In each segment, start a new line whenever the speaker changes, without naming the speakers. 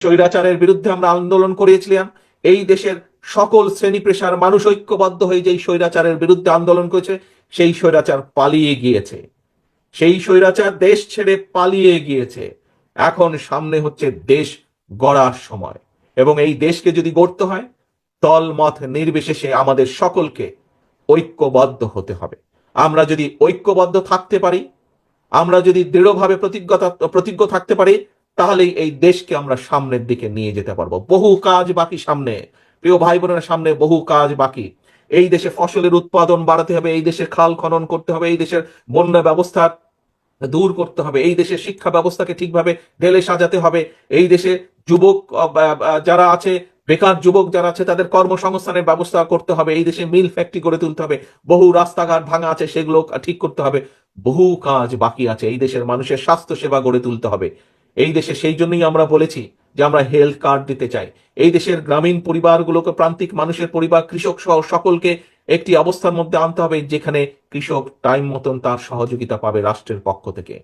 স্বৈরাচারের বিরুদ্ধে আমরা আন্দোলন করেছিলাম এই দেশের সকল শ্রেণি পেশার মানুষ ঐক্যবদ্ধ হয়ে যেই স্বৈরাচারের বিরুদ্ধে আন্দোলন করেছে, সেই স্বৈরাচার পালিয়ে গিয়েছে। সেই স্বৈরাচার দেশ ছেড়ে পালিয়ে গিয়েছে। এখন সামনে হচ্ছে দেশ গড়ার সময় এবং এই দেশকে যদি গড়তে হয় দল মত নির্বিশেষে আমাদের সকলকে ঐক্যবদ্ধ হতে হবে। আমরা যদি ঐক্যবদ্ধ থাকতে পারি, আমরা যদি দৃঢ়ভাবে প্রতিজ্ঞতা, প্রতিজ্ঞ থাকতে পারি তাহলেই এই দেশকে আমরা সামনের দিকে নিয়ে যেতে পারব। বহু কাজ বাকি সামনে। প্রিয় ভাই বোনের সামনে বহু কাজ বাকি। এই দেশে ফসলের উৎপাদন বাড়াতে হবে, এই দেশে খাল খনন করতে হবে, এই দেশের বন্যা ব্যবস্থা দূর করতে হবে, এই দেশের শিক্ষা ব্যবস্থাকে ঠিকভাবে ঢেলে সাজাতে হবে, এই দেশে যুবক যারা আছে, বেকার যুবক যারা আছে, তাদের কর্মসংস্থানের ব্যবস্থা করতে হবে, এই দেশে মিল ফ্যাক্টরি গড়ে তুলতে হবে, বহু রাস্তাঘাট ভাঙা আছে, সেগুলো ঠিক করতে হবে। বহু কাজ বাকি আছে, এই দেশের মানুষের স্বাস্থ্য সেবা গড়ে তুলতে হবে। এই দেশে সেই জন্যই আমরা বলেছি যে আমরা হেলথ কার্ড দিতে চাই। এই দেশের গ্রামীণ পরিবারগুলোকে, প্রান্তিক মানুষের পরিবার, কৃষক সহ সকলকে একটি অবস্থার মধ্যে আনতে হবে যেখানে কৃষক টাইম মতন তার সহযোগিতা পাবে রাষ্ট্রের পক্ষ থেকে।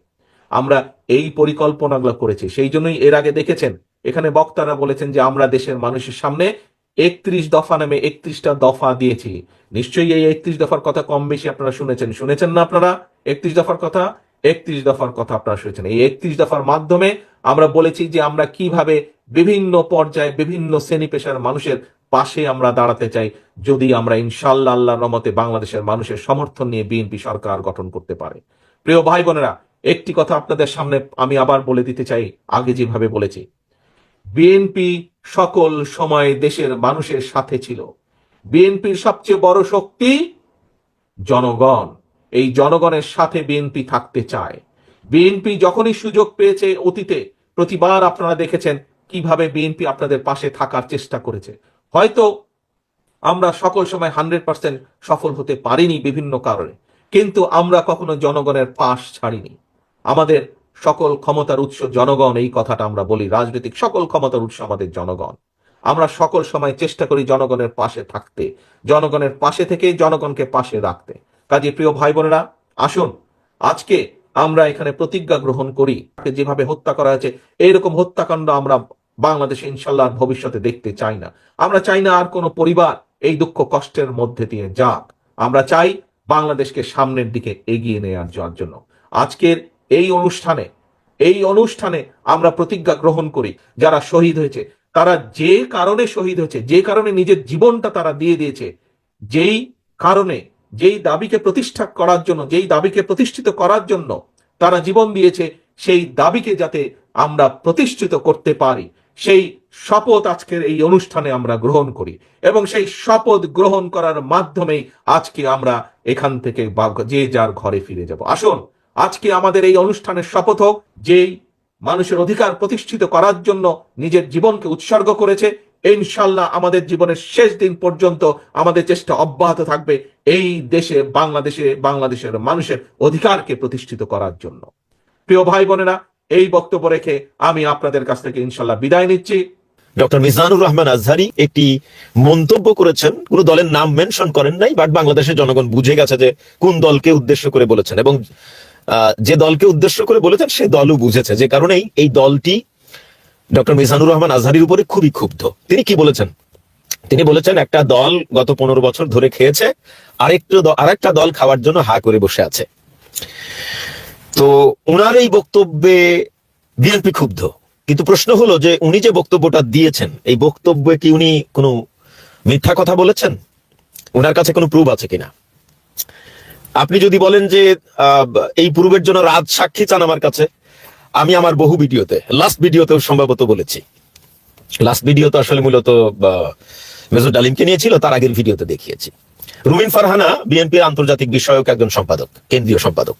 আমরা এই পরিকল্পনাগুলো করেছি। সেই জন্যই এর আগে দেখেছেন, এখানে বক্তারা বলেছেন যে আমরা দেশের মানুষের সামনে একত্রিশ দফা নামে একত্রিশটা দফা দিয়েছি। নিশ্চয়ই এই একত্রিশ দফার কথা কম বেশি আপনারা শুনেছেন। শুনেছেন না আপনারা একত্রিশ দফার কথা? একত্রিশ দফার কথা আপনারা শুনেছেন। এই একত্রিশ দফার মাধ্যমে আমরা বলেছি যে আমরা কীভাবে বিভিন্ন পর্যায়ে বিভিন্ন শ্রেণি পেশার মানুষের পাশে আমরা দাঁড়াতে চাই, যদি আমরা ইনশাল্লাহ আল্লাহর রহমতে বাংলাদেশের মানুষের সমর্থন নিয়ে বিএনপি সরকার গঠন করতে পারে। প্রিয় ভাই বোনেরা, একটি কথা আপনাদের সামনে আমি আবার বলে দিতে চাই, আগে যেভাবে বলেছি। বিএনপি সকল সময় দেশের মানুষের সাথে ছিল। বিএনপির সবচেয়ে বড় শক্তি জনগণ। এই জনগণের সাথে বিএনপি থাকতে চায়। বিএনপি যখনই সুযোগ পেয়েছে অতীতে, প্রতিবার আপনারা দেখেছেন কীভাবে বিএনপি আপনাদের পাশে থাকার চেষ্টা করেছে। হয়তো আমরা সকল সময় হান্ড্রেড পার্সেন্ট সফল হতে পারিনি বিভিন্ন কারণে, কিন্তু আমরা কখনো জনগণের পাশ ছাড়িনি। আমাদের সকল ক্ষমতার উৎস জনগণ, এই কথাটা আমরা বলি, রাজনৈতিক সকল ক্ষমতার উৎস আমাদের জনগণ। আমরা সকল সময় চেষ্টা করি জনগণের পাশে থাকতে, জনগণের পাশে থেকে জনগণকে পাশে রাখতে। কাজে প্রিয় ভাই বোনেরা আসুন, আজকে আমরা এখানে প্রতিজ্ঞা গ্রহণ করি। যেভাবে হত্যা করা হয়েছে, এইরকম হত্যাকাণ্ড আমরা বাংলাদেশে ইনশাল্লাহ ভবিষ্যতে দেখতে চাই না। আমরা চাই না আর কোনো পরিবার এই দুঃখ কষ্টের মধ্যে দিয়ে যাক। আমরা চাই বাংলাদেশকে সামনের দিকে এগিয়ে নেওয়ার যাওয়ার জন্য। আজকের এই অনুষ্ঠানে এই অনুষ্ঠানে আমরা প্রতিজ্ঞা গ্রহণ করি, যারা শহীদ হয়েছে, তারা যে কারণে শহীদ হয়েছে, যে কারণে নিজের জীবনটা তারা দিয়ে দিয়েছে, যেই কারণে যেই দাবিকে প্রতিষ্ঠা করার জন্য, যেই দাবিকে প্রতিষ্ঠিত করার জন্য তারা জীবন দিয়েছে, সেই দাবিকে যাতে আমরা প্রতিষ্ঠিত করতে পারি। সেই শপথ আজকের এই অনুষ্ঠানে আমরা গ্রহণ করি এবং সেই শপথ গ্রহণ করার মাধ্যমেই আজকে আমরা এখান থেকে যে যার ঘরে ফিরে যাব। আসুন, আজকে আমাদের এই অনুষ্ঠানের শপথ হোক, যেই মানুষের অধিকার প্রতিষ্ঠিত করার জন্য নিজের জীবনকে উৎসর্গ করেছে ইনশাল্লাহ আমাদের জীবনের শেষ দিন পর্যন্ত আমাদের চেষ্টা অব্যাহত থাকবে এই দেশে, বাংলাদেশে, বাংলাদেশের মানুষের অধিকারকে প্রতিষ্ঠিত করার জন্য। প্রিয় ভাই বোনেরা, এই বক্তব্য রেখে আমি আপনাদের কাছ থেকে ইনশাল্লাহ বিদায় নিচ্ছি।
ডক্টর মিজানুর রহমান আজহারি একটি মন্তব্য করেছেন। কোন দলের নাম মেনশন করেন নাই, বাট বাংলাদেশের জনগণ বুঝে গেছে যে কোন দলকে উদ্দেশ্য করে বলেছেন। এবং যে দলকে উদ্দেশ্য করে বলেছেন, সে দলও বুঝেছে। যে কারণেই এই দলটি ডক্টর মিজানুর রহমান আজহারির উপরে খুবই ক্ষুব্ধ। তিনি কি বলেছেন? তিনি বলেছেন একটা দল গত পনেরো বছর ধরে খেয়েছে আরেকটা আরেকটা দল খাওয়ার জন্য হা করে বসে আছে। তো ওনার এই বক্তব্যে বিএনপি ক্ষুব্ধ। কিন্তু প্রশ্ন হলো যে উনি যে বক্তব্যটা দিয়েছেন এই বক্তব্যে কি উনি কোনো মিথ্যা কথা বলেছেন? ওনার কাছে কোনো প্রুফ আছে কিনা? আপনি যদি বলেন যে আহ, এই প্রুফের জন্য রাজ সাক্ষী চান আমার কাছে আমি আমার বহু ভিডিওতে লাস্ট ভিডিওতেও সম্ভবত বলেছি। লাস্ট ভিডিও তো আসলে মূলত মেজর ডালিমকে নিয়েছিল, তার আগের ভিডিওতে দেখিয়েছি। রুমিন ফারহানা বিএনপির আন্তর্জাতিক বিষয়ক একজন সম্পাদক, কেন্দ্রীয় সম্পাদক।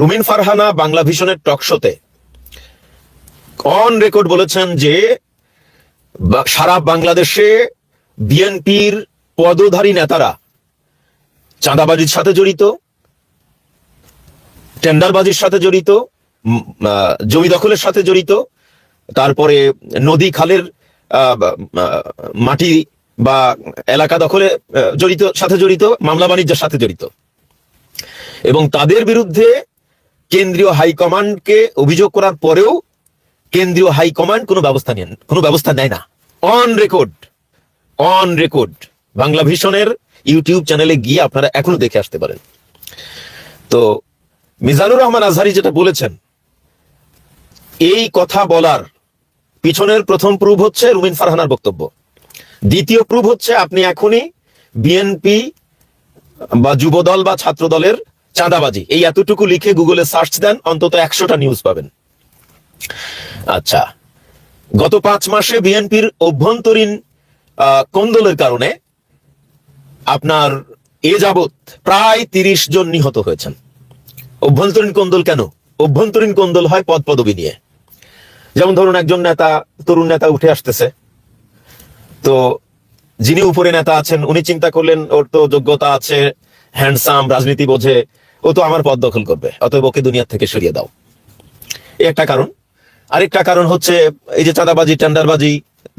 রুমিন ফারহানা বাংলা ভিশনের টক শোতে অন রেকর্ড বলেছেন যে সারা বাংলাদেশে বিএনপির পদধারী নেতারা চাঁদাবাজির সাথে জড়িত, টেন্ডারবাজির সাথে জড়িত জমি দখলের সাথে জড়িত, তারপরে নদী, খালের মাটি বা এলাকা দখলে জড়িত, সাথে জড়িত, মামলা বাণিজ্যের সাথে জড়িত। এবং তাদের বিরুদ্ধে কেন্দ্রীয় হাইকমান্ডকে অভিযোগ করার পরেও কেন্দ্রীয় হাইকমান্ড কোনো ব্যবস্থা নেন, কোনো ব্যবস্থা নেয় না। On record on record. Bangla ভিশনের YouTube চ্যানেলে গিয়ে আপনারা এখনও দেখে আসতে পারেন। তো মিজানুর রহমান আজহারি যেটা বলেছেন এই কথা বলার পিছনের প্রথম প্রুফ হচ্ছে রুমিন ফারহানার বক্তব্য। দ্বিতীয় প্রুফ হচ্ছে আপনি এখনই বিএনপি বা যুবদল বা ছাত্র দলের চাঁদাবাজি, এই এতটুকু লিখে গুগলে সার্চ দেন, অন্তত একশোটা নিউজ পাবেন। আচ্ছা গত পাঁচ মাসে বিএনপির অভ্যন্তরীণ কোন্দলের কারণে আপনার এ যাবৎ প্রায় তিরিশ জন নিহত হয়েছেন। অভ্যন্তরীণ কোন্দল কেন? অভ্যন্তরীণ কোন্দল হয় পদ পদবি নিয়ে। যেমন ধরুন একজন নেতা, তরুণ নেতা উঠে আসতেছে। তো যিনি উপরে নেতা আছেন, উনি চিন্তা করলেন, ওর তো যোগ্যতা আছে হ্যান্ডসাম রাজনীতি বোঝে, ও তো আমার পদ দখল করবে, অতএব ওকে দুনিয়ার থেকে সরিয়ে দাও। এই একটা কারণ। আরেকটা কারণ হচ্ছে, এই যে চাঁদাবাজি, টেন্ডারবাজি,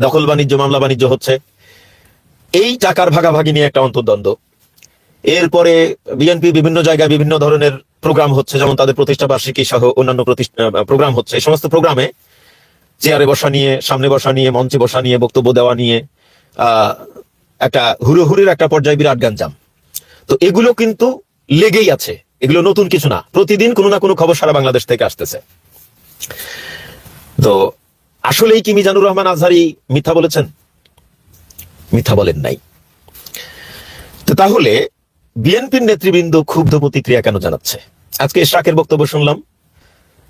দখল বাণিজ্য, মামলা বাণিজ্য হচ্ছে। এই টাকার ভাগাভাগি নিয়ে একটা অন্তর্দ্বন্দ্ব। এরপরে বিএনপি বিভিন্ন জায়গায় বিভিন্ন ধরনের প্রোগ্রাম হচ্ছে, যেমন তাদের প্রতিষ্ঠা বার্ষিকী সহ অন্যান্য প্রোগ্রাম হচ্ছে। এই সমস্ত প্রোগ্রামে চেয়ারে বসা নিয়ে, সামনে বসা নিয়ে, মঞ্চে বসা নিয়ে, বক্তব্য দেওয়া নিয়ে একটা হুড়োহুড়ির একটা পর্যায়ে বিরাট গাঞ্জাম তো এগুলো কিন্তু লেগেই আছে। এগুলো নতুন কিছু না। প্রতিদিন কোনো না কোনো খবর সারা বাংলাদেশ থেকে আসতেছে। তো আসলেই কি মিজানুর রহমান আজহারি মিথ্যা বলেছেন? মিথ্যা বলেন নাই। তো তাহলে বিএনপির নেতৃবৃন্দ ক্ষুব্ধ প্রতিক্রিয়া কেন জানাচ্ছে? আজকে ইশরাকের বক্তব্য শুনলাম।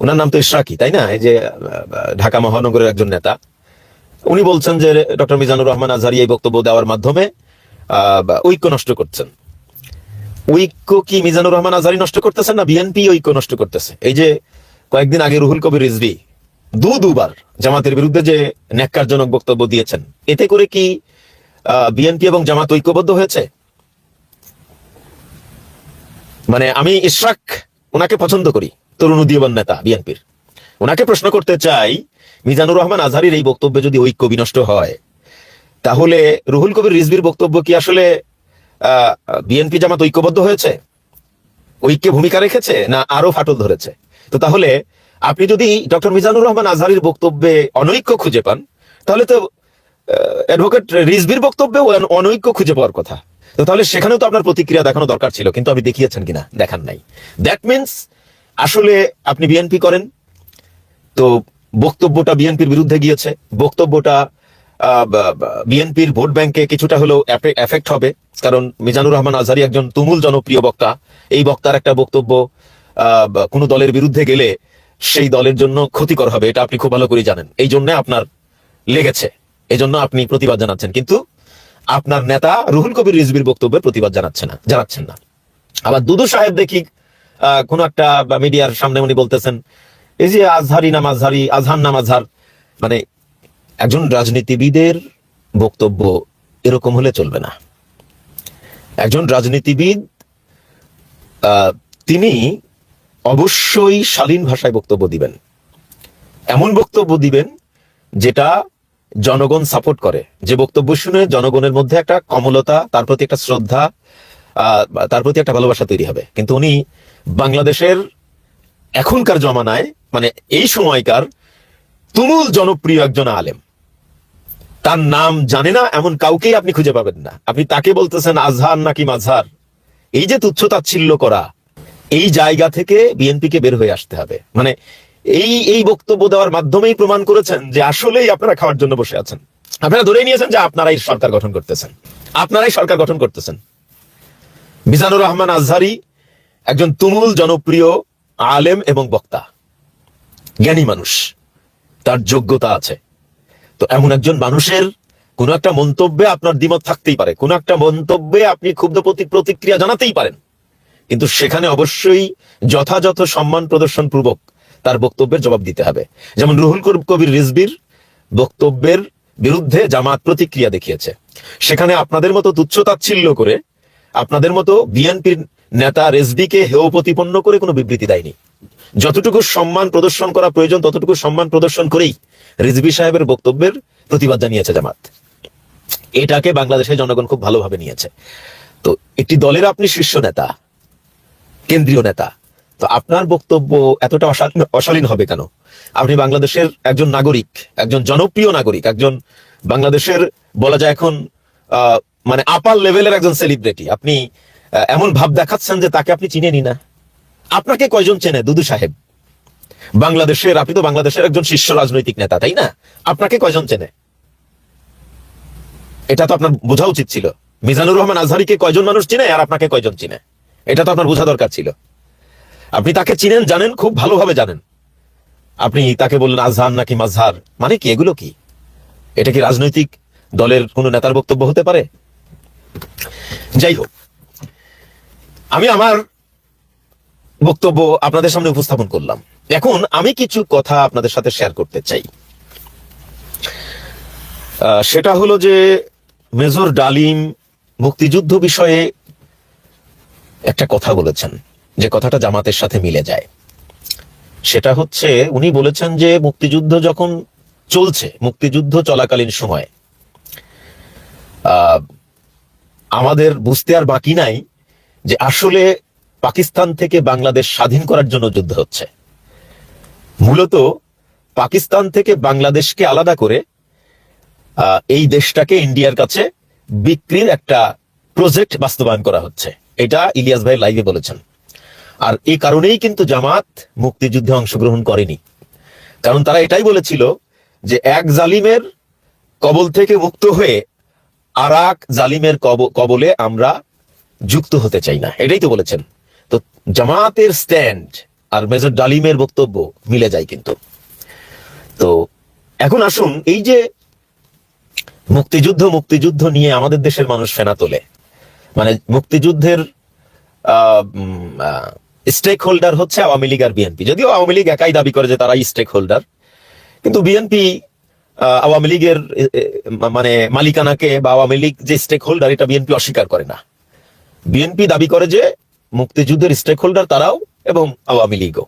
ওনার নাম তো ইশরাকি, তাই না? এই যে ঢাকা মহানগরের একজন নেতা। উনি বলছেন যে, ডক্টর মিজানুর রহমান আজহারি এই বক্তব্য দেওয়ার মাধ্যমে ঐক্য নষ্ট করছেন। ঐক্য কি মিজানুর রহমান আজহারি নষ্ট করতেছেন না বিএনপি ঐক্য নষ্ট করতেছে? এই যে, কয়েকদিন আগে রুহুল কবির রিজভি দু দুবার জামাতের বিরুদ্ধে যে ন্যাক্কারজনক বক্তব্য দিয়েছেন, এতে করে কি বিএনপি এবং জামাত ঐক্যবদ্ধ হয়েছে? মানে আমি ইশরাক ওনাকে পছন্দ করি। তরুণ উদীয়মান নেতা বিএনপির। ওনাকে প্রশ্ন করতে চাই, মিজানুর রহমান আজহারির এই বক্তব্যে যদি ঐক্য বিনষ্ট হয়, তাহলে রুহুল কবির রিজভির বক্তব্য কি আসলে বিএনপি জামাত ঐক্যবদ্ধ হয়েছে? ঐক্যে ভূমিকা রেখেছে না আরও ফাটল ধরেছে? তো তাহলে আপনি যদি ডক্টর মিজানুর রহমান আজহারির বক্তব্যে অনৈক্য খুঁজে পান, তাহলে তো অ্যাডভোকেট রিজভির বক্তব্যে অনৈক্য খুঁজে পাওয়ার কথা। তাহলে সেখানেও তো আপনার প্রতিক্রিয়া দেখানো দরকার ছিল, কিন্তু আপনি দেখিয়েছেন কিনা, দেখান নাই। দ্যাট মিনস আসলে আপনি বিএনপি করেন, তো বক্তব্যটা বিএনপির বিরুদ্ধে গিয়েছে। বক্তব্যটা বিএনপির ভোট ব্যাংকে কিছুটা হলেও এফেক্ট হবে, কারণ মিজানুর রহমান আজহারি একজন তুমুল জনপ্রিয় বক্তা। এই বক্তার একটা বক্তব্য কোনো দলের বিরুদ্ধে গেলে সেই দলের জন্য ক্ষতিকর হবে, এটা আপনি খুব ভালো করে জানেন। এই জন্য আপনার লেগেছে এই জন্য আপনি প্রতিবাদ জানাচ্ছেন। কিন্তু আপনার নেতা রুহুল কবির রিজবির বক্তব্যের প্রতিবাদ জানাচ্ছে না, জানাচ্ছেন না। আবার দুদু সাহেব দেখি কোন একটা মিডিয়ার সামনে উনি বলতেছেন, এই যে আজহারি নাম আজহারি, আজহার নাম আজহার মানে একজন রাজনীতিবিদের বক্তব্য এরকম হলে চলবে না। একজন রাজনীতিবিদ তিনি অবশ্যই শালীন ভাষায় বক্তব্য দিবেন। এমন বক্তব্য দিবেন যেটা জনগণ সাপোর্ট করে। যে বক্তব্য শুনে জনগণের মধ্যে একটা কমলতা, তার প্রতি একটা শ্রদ্ধা তার প্রতি একটা ভালোবাসা তৈরি হবে। কিন্তু উনি বাংলাদেশের এখনকার জমানায় মানে এই সময়কার তুমুল জনপ্রিয় একজন আলেম। তার নাম জানে না, এমন কাউকেই আপনি খুঁজে পাবেন না। আপনি তাকে বলতেছেন আজহার নাকি মাঝহার এই যে তুচ্ছ তাচ্ছিল্য করা, এই জায়গা থেকে বিএনপিকে বের হয়ে আসতে হবে। মানে এই এই বক্তব্য দেওয়ার মাধ্যমেই প্রমাণ করেছেন যে আসলেই আপনারা খাওয়ার জন্য বসে আছেন। আপনারা ধরে নিয়েছেন যে আপনারাই সরকার গঠন করতেছেন। আপনারাই সরকার গঠন করতেছেন। মিজানুর রহমান আজহারি একজন তুমুল জনপ্রিয় আলেম এবং বক্তা। জ্ঞানী মানুষ। তার যোগ্যতা আছে। তো এমন একজন মানুষের কোন একটা মন্তব্যে আপনার দ্বিমত থাকতেই পারে। কোন একটা মন্তব্যে আপনি ক্ষুব্ধ প্রতি প্রতিক্রিয়া জানাতেই পারেন। কিন্তু সেখানে অবশ্যই যথাযথ সম্মান প্রদর্শন পূর্বক তার বক্তব্যের জবাব দিতে হবে। যেমন রুহুল কবির রিজবির বক্তব্যের বিরুদ্ধে জামাত প্রতিক্রিয়া দেখিয়েছে। সেখানে আপনাদের মতো তুচ্ছ তাচ্ছিল্য করে আপনাদের মতো বিএনপির নেতা রেজবিকে হেয় প্রতিপন্ন করে কোনো বিবৃতি দেয়নি। যতটুকু সম্মান প্রদর্শন করা প্রয়োজন, ততটুকু সম্মান প্রদর্শন করেই রিজবি সাহেবের বক্তব্যের প্রতিবাদ জানিয়েছে জামাত। এটাকে বাংলাদেশের জনগণ খুব ভালোভাবে নিয়েছে। তো একটি দলের আপনি শীর্ষ নেতা, কেন্দ্রীয় নেতা, তো আপনার বক্তব্য এতটা অশালীন হবে কেন? আপনি বাংলাদেশের একজন নাগরিক, একজন জনপ্রিয় নাগরিক, একজন বাংলাদেশের বলা যায় এখন মানে আপার লেভেলের একজন সেলিব্রিটি আপনি এমন ভাব দেখাচ্ছেন যে তাকে আপনি চিনেনি না। আপনাকে কয়জন চেনে? দুদু সাহেব। বাংলাদেশের, আপনি তো বাংলাদেশের একজন শীর্ষ রাজনৈতিক নেতা, তাই না? আপনাকে কয়জন চেনে? এটা তো আপনার বোঝা উচিত ছিল। মিজানুর রহমান আজহারিকে কয়জন মানুষ চিনে আর আপনাকে কয়জন চিনে? এটা তো আপনার বোঝা দরকার ছিল। আপনি তাকে চিনেন, জানেন, খুব ভালোভাবে জানেন। আপনি তাকে বললেন আজহার নাকি মাজহার। মানে কি, এগুলো কি? এটা কি রাজনৈতিক দলের কোন নেতার বক্তব্য হতে পারে? যাই হোক, আমি আমার বক্তব্য আপনাদের সামনে উপস্থাপন করলাম। এখন আমি কিছু কথা আপনাদের সাথে শেয়ার করতে চাই। সেটা হলো যে মেজর ডালিম মুক্তিযুদ্ধ বিষয়ে একটা কথা বলেছেন, যে কথাটা জামাতের সাথে মিলে যায়। সেটা হচ্ছে, উনি বলেছেন যে মুক্তিযুদ্ধ যখন চলছে, মুক্তিযুদ্ধ চলাকালীন সময় আমাদের বুঝতে আর বাকি নাই যে আসলে পাকিস্তান থেকে বাংলাদেশ স্বাধীন করার জন্য যুদ্ধ হচ্ছে। মূলত পাকিস্তান থেকে বাংলাদেশকে আলাদা করে এই দেশটাকে ইন্ডিয়ার কাছে বিক্রির একটা প্রজেক্ট বাস্তবায়ন করা হচ্ছে। এটা ইলিয়াস ভাই লাইভে বলেছেন। আর এই কারণেই কিন্তু জামাত মুক্তিযুদ্ধে অংশগ্রহণ করেনি। কারণ তারা এটাই বলেছিল যে এক জালিমের কবল থেকে মুক্ত হয়ে আর এক জালিমের কব- কবলে আমরা যুক্ত হতে চাই না। এটাই তো বলেছেন। তো জামাতের স্ট্যান্ড আর মেজর ডালিমের বক্তব্য মিলে যায় কিন্তু। তো এখন আসুন, এই যে মুক্তিযুদ্ধ মুক্তিযুদ্ধ নিয়ে আমাদের দেশের মানুষ ফেনা তোলে। মানে মুক্তিযুদ্ধের স্টেক হোল্ডার হচ্ছে আওয়ামী লীগ আর বিএনপি। যদিও আওয়ামী লীগ একাই দাবি করে যে তারাই স্টেক হোল্ডার কিন্তু বিএনপি আওয়ামী লীগের মানে মালিকানাকে বা আওয়ামী লীগ যে স্টেক হোল্ডার এটা বিএনপি অস্বীকার করে না। বিএনপি দাবি করে যে মুক্তিযুদ্ধের স্টেক হোল্ডার তারাও এবং আওয়ামী লীগও।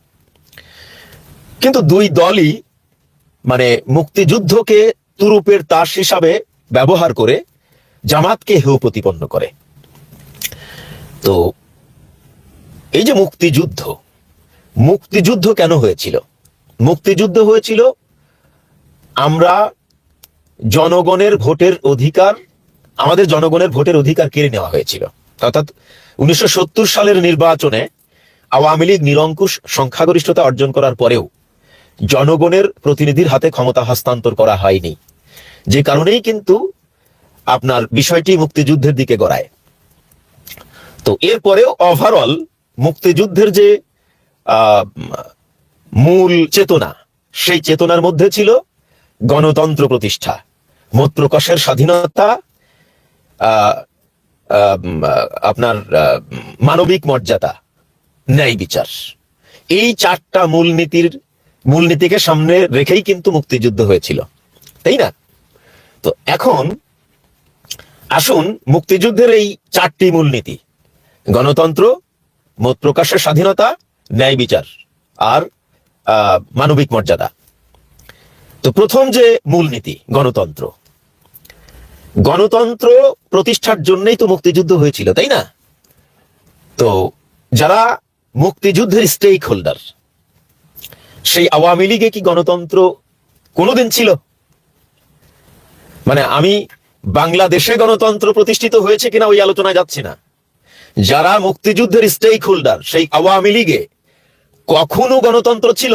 কিন্তু দুই দলই মানে মুক্তিযুদ্ধকে তুরুপের তাস হিসাবে ব্যবহার করে জামাতকে হেউ প্রতিপন্ন করে। তো এই যে মুক্তিযুদ্ধ মুক্তিযুদ্ধ কেন হয়েছিল? মুক্তিযুদ্ধ হয়েছিল আমরা জনগণের ভোটের অধিকার, আমাদের জনগণের ভোটের অধিকার কেড়ে নেওয়া হয়েছিল। অর্থাৎ উনিশশো সত্তর সালের নির্বাচনে আওয়ামী লীগ নিরঙ্কুশ সংখ্যাগরিষ্ঠতা অর্জন করার পরেও জনগণের প্রতিনিধির হাতে ক্ষমতা হস্তান্তর করা হয়নি। যে কারণেই কিন্তু আপনার বিষয়টি মুক্তিযুদ্ধের দিকে গড়ায়। তো এরপরেও ওভারঅল মুক্তিযুদ্ধের যে মূল চেতনা, সেই চেতনার মধ্যে ছিল গণতন্ত্র প্রতিষ্ঠা মত প্রকাশের স্বাধীনতা আপনার মানবিক মর্যাদা, ন্যায় বিচার। এই চারটা মূলনীতির, মূলনীতিকে সামনে রেখেই কিন্তু মুক্তিযুদ্ধ হয়েছিল, তাই না? তো এখন, আসুন মুক্তিযুদ্ধের এই চারটি মূলনীতি, গণতন্ত্র মত প্রকাশের স্বাধীনতা, ন্যায় বিচার, আর মানবিক মর্যাদা। তো প্রথম যে মূলনীতি, গণতন্ত্র। গণতন্ত্র প্রতিষ্ঠার জন্যই তো মুক্তিযুদ্ধ হয়েছিল, তাই না? তো যারা মুক্তিযুদ্ধের স্টেক হোল্ডার সেই আওয়ামী লীগে কি গণতন্ত্র কোনোদিন ছিল? মানে আমি বাংলাদেশে গণতন্ত্র প্রতিষ্ঠিত হয়েছে কিনা ওই আলোচনায় যাচ্ছি না। যারা মুক্তিযুদ্ধের স্টেক হোল্ডার সেই আওয়ামী লীগে কখনো গণতন্ত্র ছিল?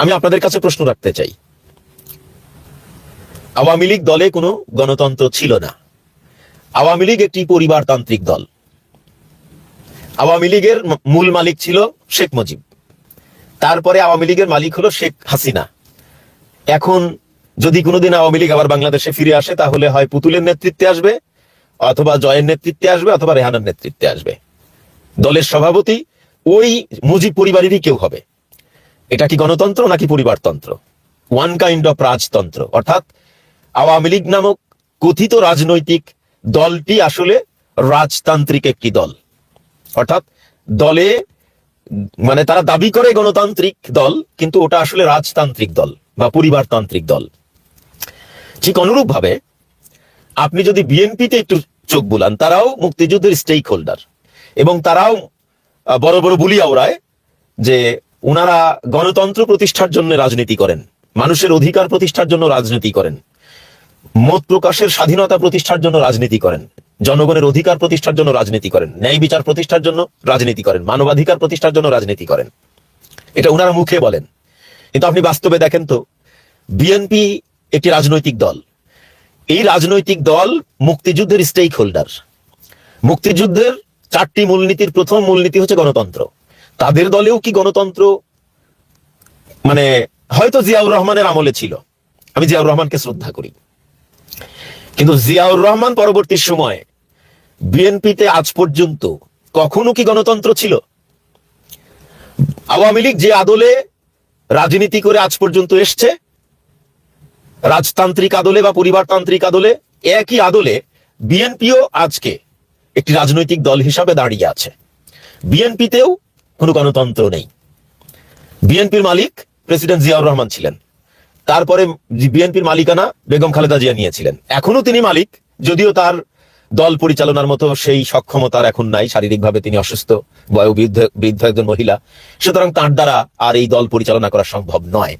আমি আপনাদের কাছে প্রশ্ন রাখতে চাই। আওয়ামী লীগ দলে কোনো গণতন্ত্র ছিল না। আওয়ামী লীগ একটি পরিবারতান্ত্রিক দল। আওয়ামী লীগের মূল মালিক ছিল শেখ মুজিব। তারপরে আওয়ামী লীগের মালিক হলো শেখ হাসিনা। এখন যদি কোনোদিন আওয়ামী লীগ আবার বাংলাদেশে ফিরে আসে, তাহলে হয় পুতুলের নেতৃত্বে আসবে, অথবা জয়ের নেতৃত্বে আসবে, অথবা রেহানার নেতৃত্বে আসবে। দলের সভাপতি ওই মুজিব পরিবারেরই কেউ হবে। এটা কি গণতন্ত্র নাকি পরিবারতন্ত্র? ওয়ান কাইন্ড অফ রাজতন্ত্র। অর্থাৎ আওয়ামী লীগ নামক কথিত রাজনৈতিক দলটি আসলে রাজতান্ত্রিক একটি দল। অর্থাৎ দলে মানে তারা দাবি করে গণতান্ত্রিক দল, কিন্তু ওটা আসলে রাজতান্ত্রিক দল বা পরিবারতান্ত্রিক দল। ঠিক অনুরূপ ভাবে আপনি যদি বিএনপিতে একটু চোখ বুলান, তারাও মুক্তিযুদ্ধের স্টেক হোল্ডার এবং তারাও বড় বড় বুলি আওড়ায় যে ওনারা গণতন্ত্র প্রতিষ্ঠার জন্য রাজনীতি করেন। মানুষের অধিকার প্রতিষ্ঠার জন্য রাজনীতি করেন। মত প্রকাশের স্বাধীনতা প্রতিষ্ঠার জন্য রাজনীতি করেন। জনগণের অধিকার প্রতিষ্ঠার জন্য রাজনীতি করেন। ন্যায় বিচার প্রতিষ্ঠার জন্য রাজনীতি করেন। মানবাধিকার প্রতিষ্ঠার জন্য রাজনীতি করেন। এটা ওনারা মুখে বলেন। কিন্তু আপনি বাস্তবে দেখেন তো বিএনপি একটি রাজনৈতিক দল। এই রাজনৈতিক দল মুক্তিযুদ্ধের স্টেক হোল্ডার মুক্তিযুদ্ধের চারটি মূলনীতির প্রথম মূলনীতি হচ্ছে গণতন্ত্র। তাদের দলেও কি গণতন্ত্র? মানে হয়তো জিয়াউর রহমানের আমলে ছিল। আমি জিয়াউর রহমানকে শ্রদ্ধা করি। কিন্তু জিয়াউর রহমান পরবর্তী সময়ে বিএনপিতে আজ পর্যন্ত কখনো কি গণতন্ত্র ছিল? আওয়ামী লীগ যে আদলে রাজনীতি করে আজ পর্যন্ত এসছে, রাজতান্ত্রিক আদলে বা পরিবারতান্ত্রিক আদলে, একই আদলে বিএনপিও আজকে একটি রাজনৈতিক দল হিসাবে দাঁড়িয়ে আছে। বিএনপিতেও কোনো গণতন্ত্র নেই। বিএনপির মালিক প্রেসিডেন্ট জিয়াউর রহমান ছিলেন। তারপরে বিএনপির মালিকানা বেগম খালেদা জিয়া নিয়েছিলেন। এখনও তিনি মালিক, যদিও তার দল পরিচালনার মতো সেই সক্ষমতার এখন নাই, শারীরিকভাবে তিনি অসুস্থ, বয়োবৃদ্ধ, বৃদ্ধ একজন মহিলা। সুতরাং তার দ্বারা আর এই দল পরিচালনা করা সম্ভব নয়।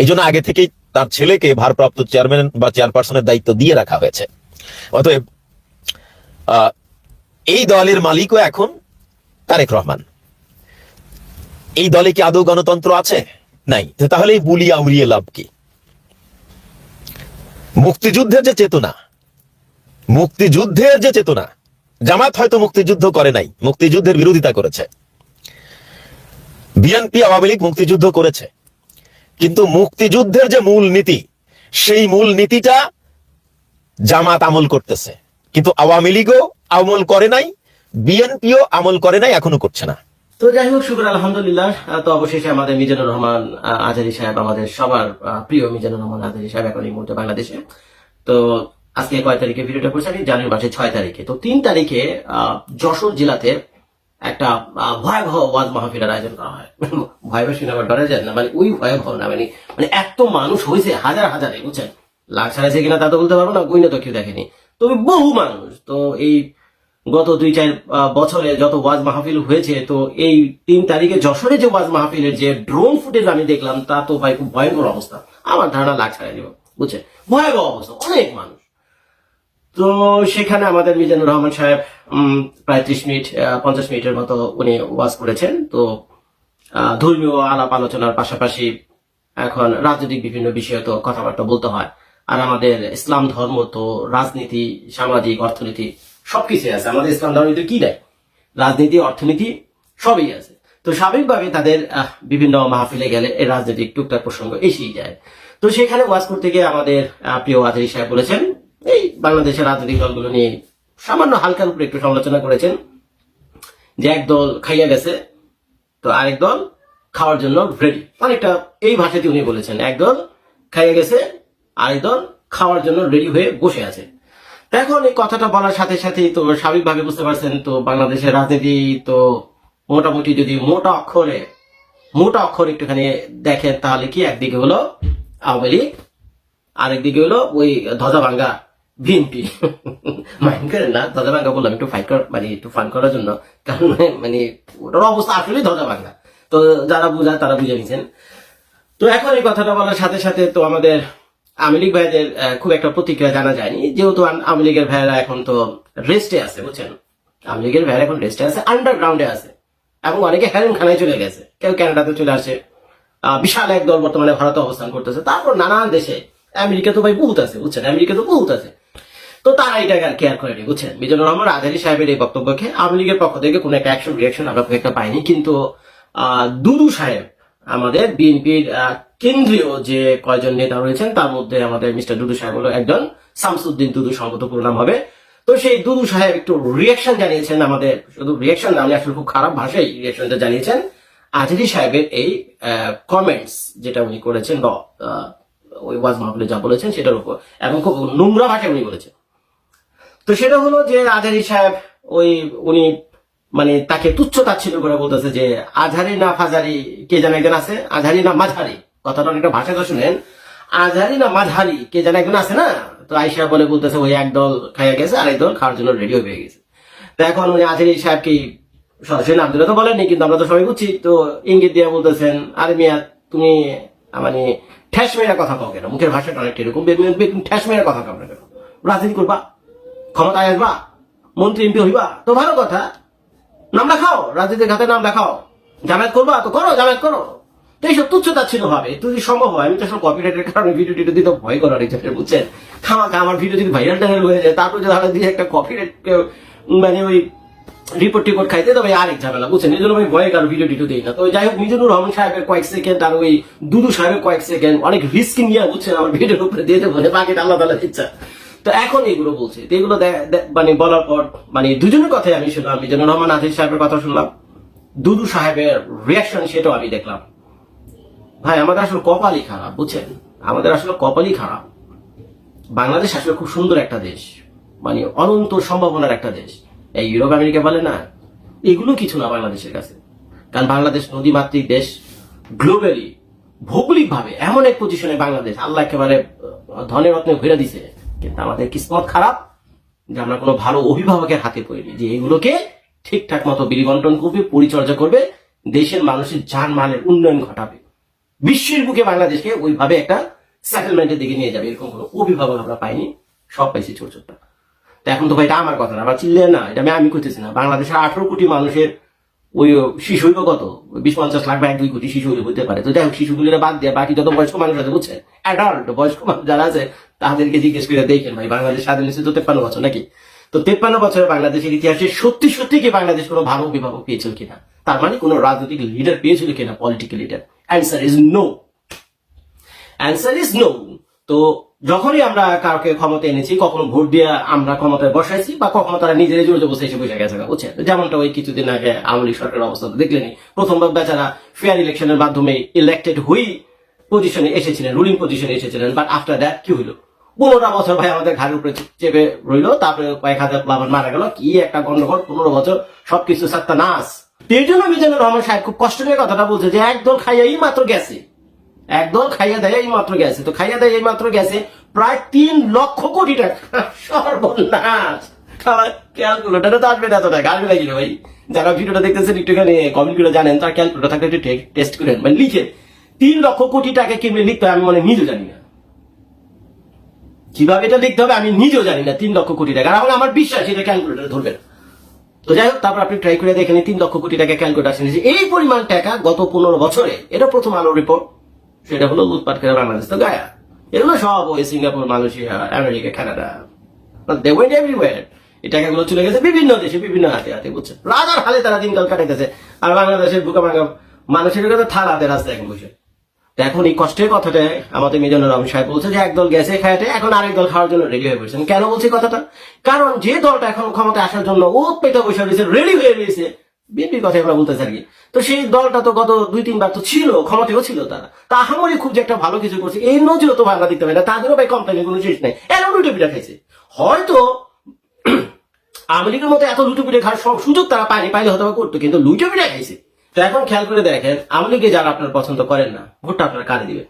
এই জন্য আগে থেকেই তার ছেলেকে ভারপ্রাপ্ত চেয়ারম্যান বা চেয়ারপারসনের দায়িত্ব দিয়ে রাখা হয়েছে। অতএব এই দলের মালিকও এখন তারেক রহমান। এই দলে কি আদৌ গণতন্ত্র আছে? নাই। তাহলে বুলিয়া উড়িয়ে লাভ কি? মুক্তিযুদ্ধের যে চেতনা, মুক্তিযুদ্ধের যে চেতনা, জামাত হয়তো মুক্তিযুদ্ধ করে নাই, মুক্তিযুদ্ধের বিরোধিতা করেছে। বিএনপি, আওয়ামী লীগ মুক্তিযুদ্ধ করেছে। কিন্তু মুক্তিযুদ্ধের যে মূল নীতি, সেই মূল নীতিটা জামাত আমল করতেছে। কিন্তু আওয়ামী লীগও আমল করে নাই, বিএনপিও আমল করে নাই, এখনও করছে না।
তো যাই হোক, শুক্র, আলহামদুলিল্লাহ। তো অবশেষে আমাদের মিজানুর রহমান আজারি সাহেব, আমাদের সবার প্রিয় মিজানুর রহমান আজারি সাহেব এখন এই মুহূর্তে বাংলাদেশে। তো আজকে কয় তারিখে ভিডিওটা করছি আমি? জানুয়ারি মাসের ছয় তারিখে। তো তিন তারিখে যশোর জেলাতে একটা ভয়াবহ ওয়াজ মাহফিলের আয়োজন করা হয়। ভয়াবহ শুনে আবার ডরা যায় না মানে ওই ভয়াবহ না মানে মানে এত মানুষ হয়েছে, হাজার হাজারে, বুঝছেন? লাখ ছাড়াইছে কিনা তা তো বলতে পারব না, গুইনা তো কেউ দেখেনি। তবে বহু মানুষ, তো এই গত দুই চার বছরে যত ওয়াজ মাহফিল হয়েছে, তো এই তিন তারিখে যশোরে যে ওয়াজ মাহফিলের যে ড্রোন ফুটেজ আমি দেখলাম, তা তো ভাই খুব ভয়ঙ্কর অবস্থা। আমার ধারণা লাখ ছাড়াই দিব বুঝছে ভয়াবহ অবস্থা, অনেক মানুষ। তো সেখানে আমাদের মিজানুর রহমান সাহেব প্রায় ত্রিশ মিনিট পঞ্চাশ মিনিটের মতো উনি ওয়াজ করেছেন। তো ধর্মীয় আলাপ আলোচনার পাশাপাশি এখন রাজনৈতিক বিভিন্ন বিষয়ে তো কথাবার্তা বলতে হয়। আর আমাদের ইসলাম ধর্ম তো রাজনীতি, সামাজিক, অর্থনীতি সবকিছু আছে। আমাদের ইসলাম ধর্মে তো কি নাই রাজনীতি, অর্থনীতি, সবই আছে। তো স্বাভাবিকভাবে তাদের বিভিন্ন মাহফিলে গেলে এই রাজনৈতিক টুকটাক প্রসঙ্গ এসেই যায়। তো সেখানে ওয়াজ করতে গিয়ে আমাদের প্রিয় আজারি সাহেব বলেছেন, এই বাংলাদেশের রাজনৈতিক দলগুলো নিয়ে সামান্য হালকার উপরে একটু সমালোচনা করেছেন যে এক দল খাইয়া গেছে, তো আরেক দল খাওয়ার জন্য রেডি অনেকটা এই ভাষাতে উনি বলেছেন, এক দল খাইয়া গেছে, আরেক দল খাওয়ার জন্য রেডি হয়ে বসে আছে। এখন এই কথাটা বলার সাথে সাথেই তো স্বাভাবিকভাবে বুঝতে পারছেন তো বাংলাদেশের রাজনীতি তো মোটামুটি যদি মোটা অক্ষরে, মোটা অক্ষর একটুখানি দেখেন তাহলে কি একদিকে হলো আওয়ামী লীগ, আরেকদিকে হলো ওই ধ্বজা ভাঙ্গা বিএনপি। মাইন্ড করেন না ধ্বজা ভাঙ্গা বললাম, একটু ফাইট মানে একটু ফান করার জন্য। কারণ মানে ওটার অবস্থা আসলে ধ্বজা ভাঙ্গা তো যারা বুঝায় তারা বুঝে নিছেন। তো এখন এই কথাটা বলার সাথে সাথে তো আমাদের আওয়ামী লীগ ভাইদের খুব একটা প্রতিক্রিয়া জানা যায়নি। যেহেতু আওয়ামী লীগের ভাইয়েরা এখন তো রেস্টে আছে, বুঝছেন? আওয়ামী লীগের ভাইয়েরা এখন রেস্টে আছে আন্ডারগ্রাউন্ডে আছে। এবং অনেকে হেরেন খানায় চলে গেছে। কেউ ক্যানাডাতে চলে আসে। বিশাল এক দল বর্তমানে ভারতে অবস্থান করতেছে। তারপর নানান দেশে, আমেরিকা তো ভাই বহুত আছে, বুঝছেন? আমেরিকা তো বহুত আছে। তো তারা এটা কেয়ার করেনি, বুঝছেন? মিজানুর রহমান আজারি সাহেবের এই বক্তব্যকে আওয়ামী লীগের পক্ষ থেকে কোনো একটা অ্যাকশন রিয়াকশন আমরা খুব একটা পাইনি। কিন্তু দুদু সাহেব, আমাদের বিএনপির কেন্দ্রীয় যে কয়জন নেতা রয়েছেন, তার মধ্যে আমাদের মিস্টার দুদু সাহেব হলো একজন। শামসুদ্দিন দুদু সম্ভবত প্রণাম হবে। তো সেই দুদু সাহেব একটু রিয়াকশন জানিয়েছেন আমাদের। শুধু রিয়াকশন না, উনি আসলে খুব খারাপ ভাষায় রিয়াকশনটা জানিয়েছেন। আজরি সাহেবের এই কমেন্টস যেটা উনি করেছেন, বা ওই ওয়াজ মাহফিলে যা বলেছেন, সেটার উপর। এবং খুব নোংরা ভাষায় উনি বলেছেন। তো সেটা হলো যে আজহারি সাহেব ওই, উনি মানে তাকে তুচ্ছ তাচ্ছিল্য করে বলতেছে যে আজহারি না ফাজারি, কে জানে একজন আছে? আজহারি না মাঝারি? কথাটা অনেকটা ভাষাটা শুনেন। আজহারি না মাঝারি কে জানে একজন আছে না? তো আইসা বলে বলতেছে, ওই এক দল খাইয়া গেছে আর এক দল খাওয়ার জন্য রেডি হয়ে গেছে। তো এখন উনি আজহারি সাহেবকে সরাসরি নাম দিলে তো বলেননি, কিন্তু আমরা তো সবাই বুঝছি। তো ইঙ্গিত দিয়ে বলতেছেন, আরে মিয়া, তুমি মানে ঠ্যাস মেয়েরা কথা কও কেন? মুখের ভাষাটা অনেকটা এরকম। ঠ্যাস মেয়েরা কথা কও না কেন? রাজনীতি করবা, ক্ষমতায় আসবা, মন্ত্রী এমপি হইবা, তো ভালো কথা। নাম লেখাও, রাজনীতির খাতে নাম লেখাও। জামায়াত করবা, তো করো, জামায়াত করো। তো এইসব তুচ্ছতা ছিল ভাবে। যদি সম্ভব হয়, আমি তো আসলে কপিরাইটের কারণে ভিডিও টিডিও দিতে ভয় করার ইচ্ছা বুঝছেন? খামাখা, আমার ভিডিও যদি ভাইরাল টাইরাল হয়ে যায়, তারপর যদি দিয়ে একটা কপিরাইট মানে ওই রিপোর্ট টিপোর্ট খাইতে, তবে আরেক ঝামেলা, বুঝছেন? এই জন্য আমি ভয়ে কারও ভিডিও টিডিও দিই না। তো যাই হোক, মিজানুর রহমান সাহেবের কয়েক সেকেন্ড আর ওই দুদু সাহেবের কয়েক সেকেন্ড অনেক রিস্ক নিয়ে, বুঝছেন? আমার ভিডিওর উপরে দিয়ে দেবো বাকিটা আল্লাহ তালা ইচ্ছা। তো এখন এগুলো বলছে। তো এগুলো মানে বলার পর মানে দুজনের কথাই আমি শুনলাম, মিজানুর রহমান আজিজ সাহেবের কথা শুনলাম, দুদু সাহেবের রিয়াকশন সেটাও আমি দেখলাম। ভাই, আমাদের আসলে কপালই খারাপ, বুঝছেন? আমাদের আসলে কপালই খারাপ। বাংলাদেশ আসলে খুব সুন্দর একটা দেশ। মানে অনন্ত সম্ভাবনার একটা দেশ। এই ইউরোপ আমেরিকা বলে না, এগুলো কিছু না বাংলাদেশের কাছে। কারণ বাংলাদেশ নদীমাতৃক দেশ গ্লোবালি ভৌগোলিক ভাবে এমন এক পজিশনে বাংলাদেশ, আল্লাহ একেবারে ধনে রত্নে ঘুরে দিছে। কিন্তু আমাদের কিসমত খারাপ? যে আমরা কোনো ভালো অভিভাবকের হাতে পড়িনি, যে এগুলোকে ঠিকঠাক মতো বিলি বন্টন করবে, পরিচর্যা করবে, দেশের মানুষের যান মালের উন্নয়ন ঘটাবে। বিশ্বের বুকে বাংলাদেশকে ওইভাবে একটা সেটেলমেন্টের দিকে নিয়ে যাবে, এরকম কোনো অভিভাবক আমরা পাইনি, সব পাইছি ছোট ছোট তো এখন তো ভাই এটা আমার কথা না আমার চিল্লে না, এটা আমি আমি করতেছি না। বাংলাদেশের আঠারো কোটি মানুষের ওই শিশু হইব কত? বিশ পঞ্চাশ লাখ বা এক দুই কোটি শিশু হইলে হতে পারে। তো যাই হোক, শিশুগুলিরা বাদ দিয়ে বাকি যত বয়স্ক মানুষ আছে, বুঝছেন? অ্যাডাল্ট বয়স্ক মানুষ যারা আছে, তাদেরকে জিজ্ঞেস করে দেখেন ভাই, বাংলাদেশ স্বাধীন হয়েছে তো তেপ্পান্ন বছর নাকি? তো তেপ্পান্ন বছরের বাংলাদেশের ইতিহাসে সত্যি সত্যি কি বাংলাদেশ কোনো ভালো অভিভাবক পেয়েছিল কিনা? তার মানে কোনো রাজনৈতিক লিডার পেয়েছিল কিনা political leader answer is no answer is no তো যখনই আমরা কাউকে ক্ষমতা এনেছি, কখনো ভোট দিয়ে আমরা ক্ষমতায় বসাইছি বা কখনো তারা নিজেরাই জোরে বসে এসে বসে গেছে, বুঝছেন? যেমনটা ওই কিছুদিন আগে আওয়ামী লীগ সরকারের অবস্থা দেখলেনি প্রথমবার বেচারা ফেয়ার ইলেকশনের মাধ্যমে ইলেক্টেড হই পজিশনে এসেছিলেন রুলিং পজিশনে এসেছিলেন বাট আফটার দ্যাট কি হইল? পনেরোটা বছর ভাই আমাদের ঘাড়ের উপরে চেপে রইল, তারপরে কয়েক হাজার প্লাবন মারা গেল, কি একটা গন্ডগোল, পনেরো বছর সবকিছু সাত্তা নাস মিজানুর রহমান সাহেব খুব কষ্ট নিয়ে কথাটা বলছে যে একদল মাত্র গেছে। একদল খাইয়া দেয় এই মাত্র গেছে। তো খাইয়া দেয় এই মাত্র গেছে, প্রায় তিন লক্ষ কোটি টাকা। সর্বনাশ। ভাই যারা ভিডিওটা জানেন টেস্ট মানে লিখে, তিন লক্ষ কোটি টাকা কেমনি লিখতে আমি মানে নিজেও জানি না। কীভাবে এটা লিখতে হবে আমি নিজেও জানি না, তিন লক্ষ কোটি টাকা। আমার বিশ্বাস, এটা ক্যালকুলেটার ধরবে না। তো যাই হোক, তারপর আপনি ট্রাই করে দেখেন তিন লক্ষ কোটি টাকা ক্যালকুলেট আসেন এই পরিমাণ টাকা গত পনেরো বছরে, এটা প্রথম আলো রিপোর্ট সেটা হলো লুটপাট করে বাংলাদেশ তো গায়া। এগুলো সব ওই সিঙ্গাপুর, মালয়েশিয়া, আমেরিকা, কানাডা বিভিন্ন দেশে, বিভিন্ন হাতে হাতে বুঝছে রাজার হালে তারা দিনকাল কাটাইতেছে। আর বাংলাদেশের বুকা মানুষের কাছে থাল হাতে রাস্তায় বসে। এখন এই কষ্টের কথাটা আমাদের মিজানুর রহমান সাহেব বলছে যে, একদল গেছে খাইতে এখন আরেক দল খাওয়ার জন্য রেডি হয়ে পড়েছেন। কেন বলছি কথাটা? কারণ যে দলটা এখন ক্ষমতা আসার জন্য ও পেতে বসে রয়েছে রেডি হয়ে রয়েছে, বিএনপির কথা আমরা আর কি। তো সেই দলটা তো গত দুই, তিনবার তো ছিল ক্ষমতাও ছিল তারা। তা আহামরি খুব যে একটা ভালো কিছু করছে, এই নজিরও তো ভাঙা দিতে হবে না, তাদেরও ভাই কমপ্লেনের কোনো শেষ নেই। এরা লুটে পিঠা খাইছে। হয়তো আওয়ামী লীগের মতো এত লুটে পিঠে খাওয়ার সব সুযোগ তারা পায়নি, পাইলে হয়তো করতো, কিন্তু লুটে পিঠে খাইছে। তো এখন খেয়াল করে দেখেন আওয়ামী লীগে যারা আপনার পছন্দ করেন না, ভোটটা আপনারা কারে দিবেন?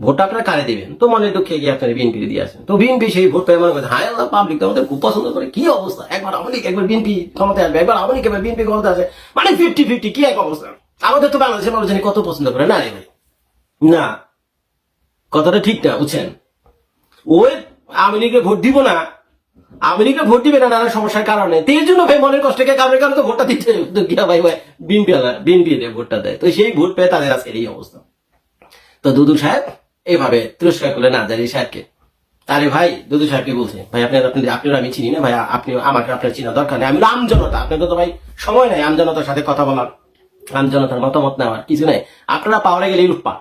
ভোটটা আপনারা কারে দিবেন? তো মনে দুঃখে গিয়ে আপনারা বিএনপি দিয়ে আসেন। তো বিএনপি সেই ভোট পেয়ে মনে করছে, হায় আল্লাহ পাবলিক আমাদের খুব পছন্দ করে, কি অবস্থা? একবার আওয়ামী লীগ একবার বিএনপি ক্ষমতায় আসবে, একবার আওয়ামী লীগ একবার বিএনপি ক্ষমতা আসবে। মানে ফিফটি ফিফটি কি এক অবস্থা? আমাদের তো বাংলাদেশের মানুষ জানি কত পছন্দ করে, না রে ভাই? না। কথাটা ঠিক না, বুঝছেন? ওই আওয়ামী লীগে ভোট দিব না লীগে ভোট দিবে না নানা সমস্যার কারণে। তো এর জন্য ভাই মনের কষ্টকে কারণে কারণে তো ভোটটা দিতে তো গিয়া ভাই ভাই বিএনপি বিএনপি ভোটটা দেয়। তো সেই ভোট পেয়ে তাদের আজকের এই অবস্থা। তো দুদু সাহেব এইভাবে তিরস্কার করলেন আজারি সাহেবকে। আরে ভাই, দুদু সাহেবকে বলছে, ভাই, আপনার আপনি, আপনার আমি চিনি না, ভাই, আপনি, আমাকে আপনার চিনা দরকার নেই। আমি রাম জনতা আপনাদের তো ভাই সময় নাই আমজনতার সাথে কথা বলার। আমজনতার মতামত নেওয়ার কিছু নাই। আপনারা পাওয়ারে গেলে লুটপাট।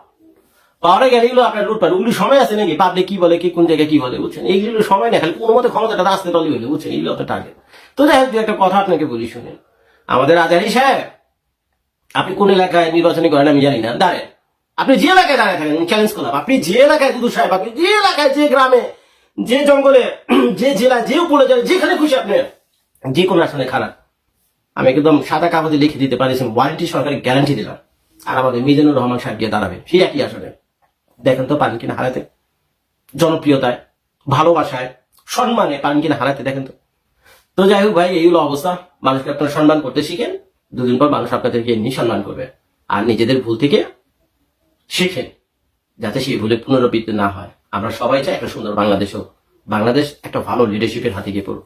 পাওয়ারে গেলে এগুলো আপনার লুটপাট। ওগুলো সময় আছে নাকি? পাবলিক কি বলে, কি কোন জায়গায় কি বলে, বুঝছেন? এইগুলো সময় নেই, খালি কোনো মতে ক্ষমতাটা রাস্তায় তলি হইলে, বুঝছেন? এইগুলো তো টার্গেট তো যাই হোক একটা কথা আপনাকে বলি শুনেন। আমাদের আজারি সাহেব, আপনি কোন এলাকায় নির্বাচনী করেন আমি জানি না। দাঁড়ায় আপনি যে এলাকায় দাঁড়িয়ে থাকেন চ্যালেঞ্জ করলাম। আপনি যে এলাকায়, দুদু সাহেব, আপনি যে এলাকায়, যে গ্রামে, যে জঙ্গলে, যে জেলায়, যে উপজেলায়, যেখানে খুশি আপনি, যে কোনো আসনে খারাপ আমি একদম সাদা কাগজে লিখে দিতে পারি ওয়ারেন্টি সরকারি গ্যারান্টি দিলাম। আর আমাদের মিজানুর রহমান সাহেব গিয়ে দাঁড়াবে, সেই একই আসনে। দেখেন তো পারেন কিনা হারাতে। জনপ্রিয়তায়, ভালোবাসায়, সম্মানে পারেন কিনা হারাতে, দেখেন তো। তো যাই হোক ভাই এইগুলো অবস্থা। মানুষকে আপনারা সম্মান করতে শিখেন। দুদিন পর মানুষ আপনাদেরকে এমনি সম্মান করবে। আর নিজেদের ভুল থেকে শিখেন, যাতে সেই ভুলে পুনরাবৃত্তি না হয়। আমরা সবাই চাই একটা সুন্দর বাংলাদেশ হোক। বাংলাদেশ একটা ভালো লিডারশিপের হাতে গিয়ে পড়ুক।